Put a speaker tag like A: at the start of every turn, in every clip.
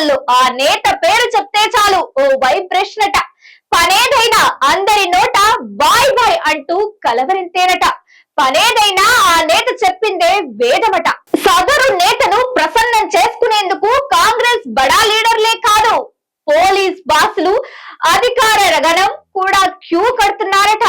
A: వాళ్ళు ఆ నేత పేరు చెప్తే చాలు. ఓ వైబ్రేషన్ అట పనేదైనా అందరి నోట బాయ్ బాయ్ అంటూ కలవరింతేనట. పనేదైనా ఆ నేత చెప్పిందే వేదమట. సదరు నేతను ప్రసన్నం చేసుకునేందుకు కాంగ్రెస్ బడా లీడర్లే కాదు. పోలీస్ బాసులు అధికార గణం కూడా క్యూ కడుతున్నారట.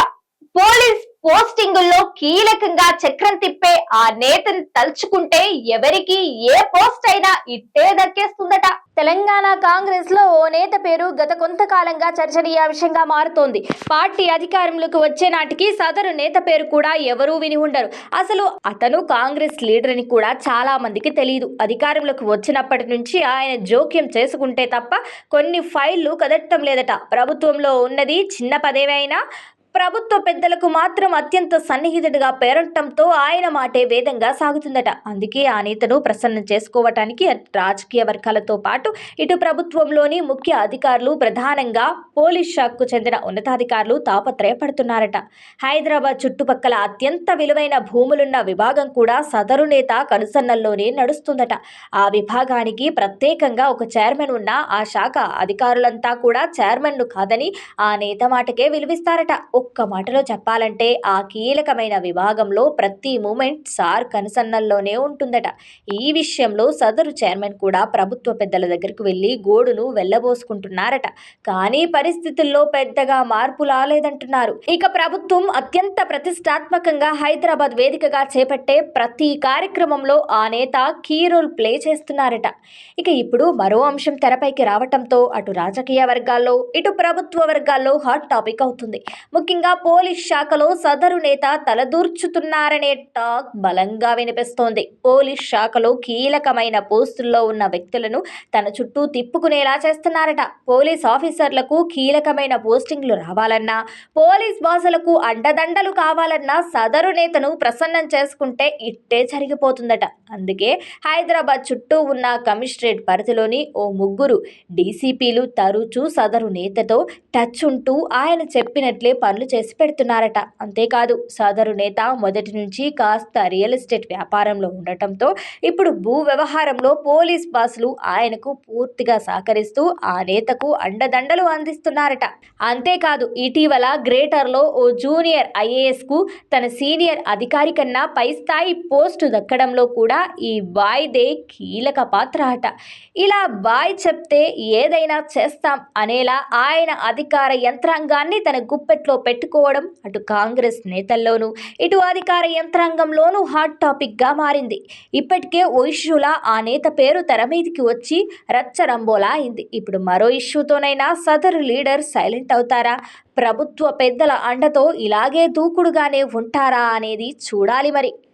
A: పోస్టింగుల్లో కీలకంగా చక్రం తిప్పే ఆ నేతను తలుచుకుంటే ఎవరికి ఏ పోస్ట్ అయినా ఇట్టే దక్కేస్తుందట తెలంగాణ కాంగ్రెస్లో ఓ నేత పేరు గత కొంతకాలంగా చర్చనీయాంశంగా మారుతోంది. పార్టీ అధికారంలోకి వచ్చే నాటికి సదరు నేత పేరు కూడా ఎవరూ విని ఉండరు. అసలు అతను కాంగ్రెస్ లీడర్ అని కూడా చాలా మందికి తెలియదు అధికారంలోకి వచ్చినప్పటి నుంచి ఆయన జోక్యం చేసుకుంటే తప్ప కొన్ని ఫైళ్ళు కదట్టం లేదట. ప్రభుత్వంలో ఉన్నది చిన్న పదేవైనా ప్రభుత్వ పెద్దలకు మాత్రం అత్యంత సన్నిహితుడిగా పేరటంతో ఆయన మాటే వేదంగా సాగుతుందట. అందుకే ఆ నేతను ప్రసన్నం చేసుకోవటానికి రాజకీయ వర్గాలతో పాటు ఇటు ప్రభుత్వంలోని ముఖ్య అధికారులు ప్రధానంగా పోలీస్ శాఖకు చెందిన ఉన్నతాధికారులు తాపత్రయపడుతున్నారట. హైదరాబాద్ చుట్టుపక్కల అత్యంత విలువైన భూములున్న విభాగం కూడా సదరు నేత కనుసన్నల్లోనే నడుస్తుందట. ఆ విభాగానికి ప్రత్యేకంగా ఒక చైర్మన్ ఉన్న ఆ శాఖ అధికారులంతా కూడా చైర్మన్ను కాదని ఆ నేత మాటకే విలువిస్తారట. ఒక్క మాటలో చెప్పాలంటే ఆ కీలకమైన విభాగంలో ప్రతి మూమెంట్ సార్ కనుసన్నల్లోనే ఉంటుందట. ఈ విషయంలో సదరు చైర్మన్ కూడా ప్రభుత్వ పెద్దల దగ్గరకు వెళ్ళి గోడును వెళ్ళబోసుకుంటున్నారట. కానీ పరిస్థితుల్లో పెద్దగా మార్పు రాలేదంటున్నారు. ఇక ప్రభుత్వం అత్యంత ప్రతిష్టాత్మకంగా హైదరాబాద్ వేదికగా చేపట్టే ప్రతి కార్యక్రమంలో ఆ నేత కీ రోల్ ప్లే చేస్తున్నారట. ఇక ఇప్పుడు మరో అంశం తెరపైకి రావటంతో అటు రాజకీయ వర్గాల్లో ఇటు ప్రభుత్వ వర్గాల్లో హాట్ టాపిక్ అవుతుంది. ముఖ్యంగా పోలీస్ శాఖలో సదరు నేత తలదూర్చుతున్నారనే టాక్ బలంగా వినిపిస్తోంది. పోలీస్ శాఖలో కీలకమైన పోస్టుల్లో ఉన్న వ్యక్తులను తన చుట్టూ తిప్పుకునేలా చేస్తున్నారట. పోలీస్ ఆఫీసర్లకు కీలకమైన పోస్టింగ్లు రావాలన్నా పోలీస్ బాసులకు అండదండలు కావాలన్నా సదరు నేతను ప్రసన్నం చేసుకుంటే ఇట్టే జరిగిపోతుందట. అందుకే హైదరాబాద్ చుట్టూ ఉన్న కమిషనరేట్ పరిధిలోని ఓ ముగ్గురు డీసీపీలు తరచూ సదరు నేతతో టచ్ ఉంటూ ఆయన చెప్పినట్లే పనులు చేసి పెడుతున్నారట. అంతేకాదు సదరు నేత మొదటి నుంచి కాస్త రియల్ ఎస్టేట్ వ్యాపారంలో ఉండటంతో ఇప్పుడు భూ వ్యవహారంలో పోలీస్ బాసులు ఆయనకు పూర్తిగా సహకరిస్తూ ఆ నేతకు అండదండలు అందిస్తున్నారట. అంతేకాదు ఇటీవల గ్రేటర్లో ఓ జూనియర్ ఐఏఎస్కు తన సీనియర్ అధికారి కన్నా పై స్థాయి పోస్టు దక్కడంలో కూడా ఈ బాయ్దే కీలక పాత్ర అట. ఇలా బాయ్ చెప్తే ఏదైనా చేస్తాం అనేలా ఆయన అధికార యంత్రాంగాన్ని తన గుప్పెట్లో పెట్టుకోవడం అటు కాంగ్రెస్ నేతల్లోనూ ఇటు అధికార యంత్రాంగంలోనూ హాట్ టాపిక్గా మారింది. ఇప్పటికే ఓ ఇష్యూలా ఆ నేత పేరు తెర మీదికి వచ్చి రచ్చరంబోలా అయింది. ఇప్పుడు మరో ఇష్యూతోనైనా సదరు లీడర్ సైలెంట్ అవుతారా? ప్రభుత్వ పెద్దల అండతో ఇలాగే దూకుడుగానే ఉంటారా అనేది చూడాలి మరి.